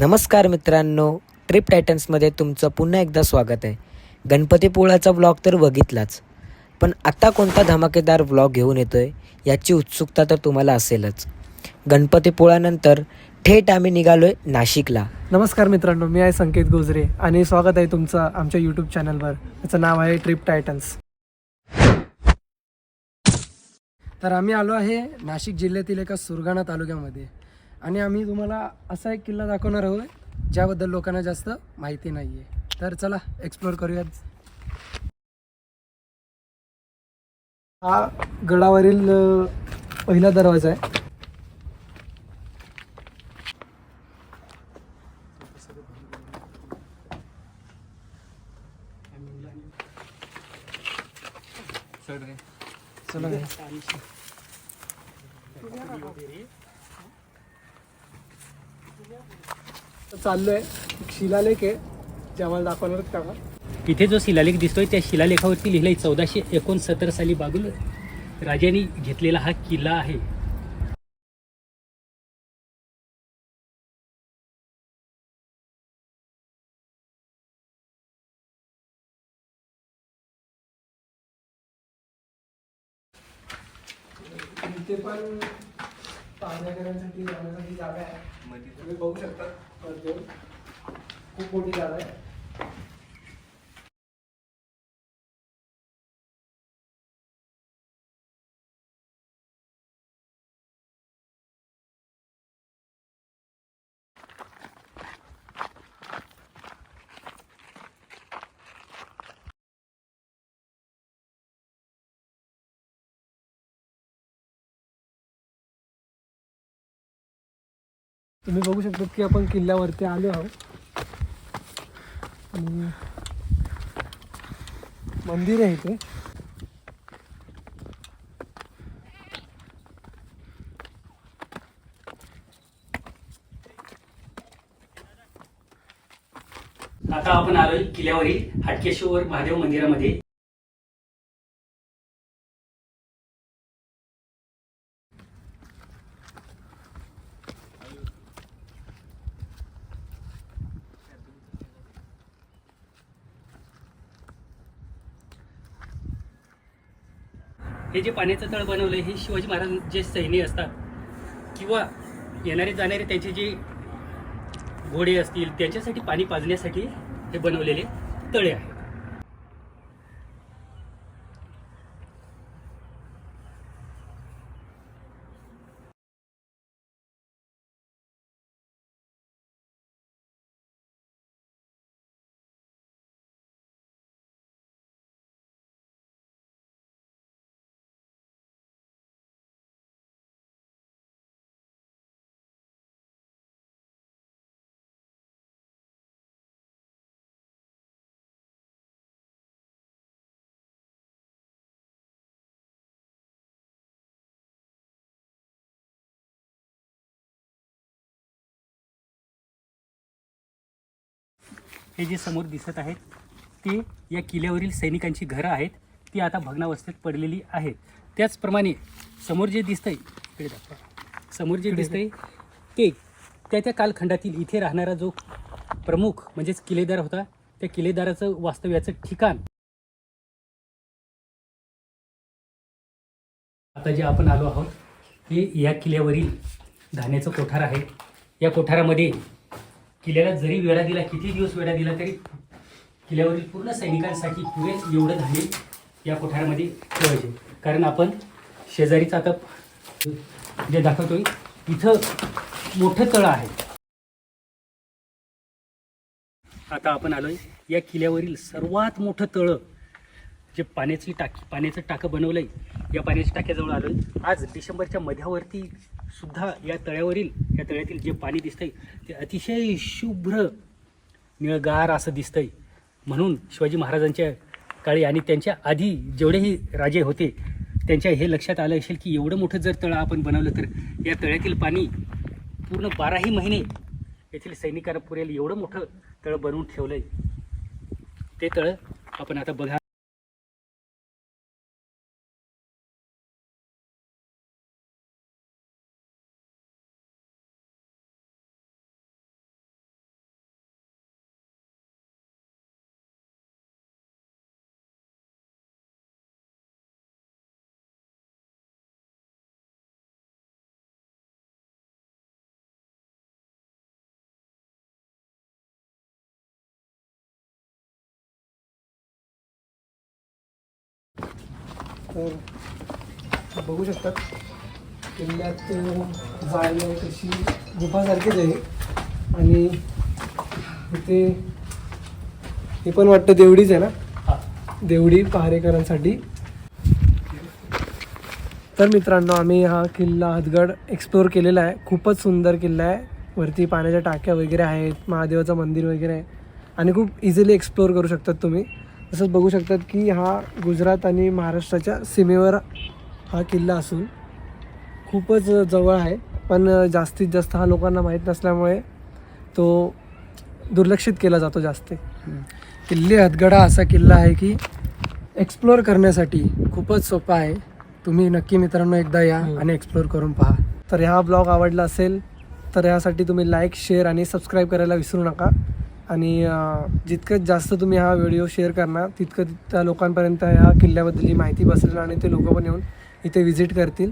नमस्कार मित्रांनो ट्रिप टायटन्समध्ये तुमचं पुन्हा एकदा स्वागत आहे. गणपतीपुळाचा व्लॉग तर बघितलाच पण आता कोणता धमाकेदार व्लॉग घेऊन येतो आहे याची उत्सुकता तर तुम्हाला असेलच. गणपतीपुळानंतर थेट आम्ही निघालो आहे नाशिकला. नमस्कार मित्रांनो मी आहे संकेत गोजरे आणि स्वागत आहे तुमचं आमच्या यूट्यूब चॅनलवर त्याचं नाव आहे ट्रिप टायटन्स तर आम्ही आलो आहे नाशिक जिल्ह्यातील एका सुरगाणा तालुक्यामध्ये. आणि आम्ही तुम्हाला असा एक किल्ला दाखवणार आहोत ज्याबद्दल लोकांना जास्त माहिती नाही आहे तर चला एक्सप्लोर करूयात. हा गडावरील पहिला दरवाजा आहे. चला चाललोय. एक शिलालेख आहे. जे आम्हाला दाखवणार काका इथे जो शिलालेख दिसतोय त्या शिलालेखावरती लिहिलंय चौदाशे एकोणसत्तर साली बागुल राजांनी घेतलेला हा किल्ला आहे. पण पाहण्याकरांसाठी जाण्यासाठी जागा आहे. तुम्ही बघू शकता. वरती. खूप मोठी जागा आहे. तुम्ही बघू शकता की आपण किल्ल्यावरती आलो आहोत. आणि मंदिर आहे इथे. आता आपण आलोय किल्ल्यावरील हाटकेश्वर महादेव मंदिरामध्ये. हे जे पाण्याचं तळ बनवलं हे शिवाजी महाराज जे सैनिक असतात किंवा येणारे जाणारे त्यांचे जे घोडे असतील त्यांच्यासाठी पाणी पाजण्यासाठी हे बनवलेले तळे आहे हे जे समोर दिसत आहेत ते या किल्ल्यावरील सैनिकांची घरं आहेत. ती आता भग्नावस्थेत पडलेली आहेत. त्याचप्रमाणे समोर जे दिसतंय इकडे दाखवा. समोर जे दिसतंय ते त्या त्या कालखंडातील इथे राहणारा जो प्रमुख म्हणजेच किल्लेदार होता त्या किल्लेदाराचं वास्तव्याचं ठिकाण. आता जे आपण आलो आहोत हे या किल्ल्यावरील धान्याचं कोठार आहे. या कोठारामध्ये किल्ल्याला जरी वेढा दिला किती दिवस वेढा दिला तरी किल्ल्यावरील पूर्ण सैनिकांसाठी पुरेच एवढं धान्य या कोठारामध्ये ठेवायचे. कारण आपण शेजारीच आता जे दाखवतोय इथं मोठं तळं आहे. आता आपण आलोय या किल्ल्यावरील सर्वात मोठं तळं जे पाण्याची टाकी पाण्याचं टाकं बनवलंय. या पाण्याच्या टाक्याजवळ आलोय. आज डिसेंबरच्या मध्यावरती सुद्धा या तळ्यावरील या तळ्यातील जे पाणी दिसतंय ते अतिशय शुभ्र निळगार असं दिसतंय. म्हणून शिवाजी महाराजांच्या काळी आणि त्यांच्या आधी जेवढेही राजे होते त्यांच्या हे लक्षात आलं असेल की एवढं मोठं जर तळं आपण बनवलं तर या तळ्यातील पाणी पूर्ण बाराही महिने येथील सैनिकांना पुरेल. एवढं मोठं तळं बनवून ठेवलंय. ते तळं आपण आता बघा तर बघू शकतात किल्ल्यात जायला तशी गुफासारखीच आहे. आणि इथे हे पण वाटतं देवडीच आहे ना? देवडी पहारेकरांसाठी. तर मित्रांनो आम्ही हा किल्ला हदगड एक्सप्लोअर केलेला आहे. खूपच सुंदर किल्ला आहे. वरती पाण्याच्या टाक्या वगैरे आहेत महादेवाचं मंदिर वगैरे आहे. आणि खूप इझिली एक्सप्लोअर करू शकतात तुम्ही. तसंच बघू शकतात की हा गुजरात आणि महाराष्ट्राच्या सीमेवर हा किल्ला असून खूपच जवळ आहे. पण जास्तीत जास्त हा लोकांना माहीत नसल्यामुळे तो दुर्लक्षित केला जातो जास्त. किल्ले हदगड हा असा किल्ला आहे की एक्सप्लोअर करण्यासाठी खूपच सोपा आहे. तुम्ही नक्की मित्रांनो एकदा या आणि एक्सप्लोअर करून पहा. तर हा ब्लॉग आवडला असेल तर यासाठी तुम्ही लाईक शेअर आणि सबस्क्राईब करायला विसरू नका. आणि जितकं जास्त तुम्ही हा व्हिडिओ शेअर करणार तितकं त्या लोकांपर्यंत या किल्ल्याबद्दलची माहिती बसेल आणि ते लोक पण येऊन इथे व्हिजिट करतील.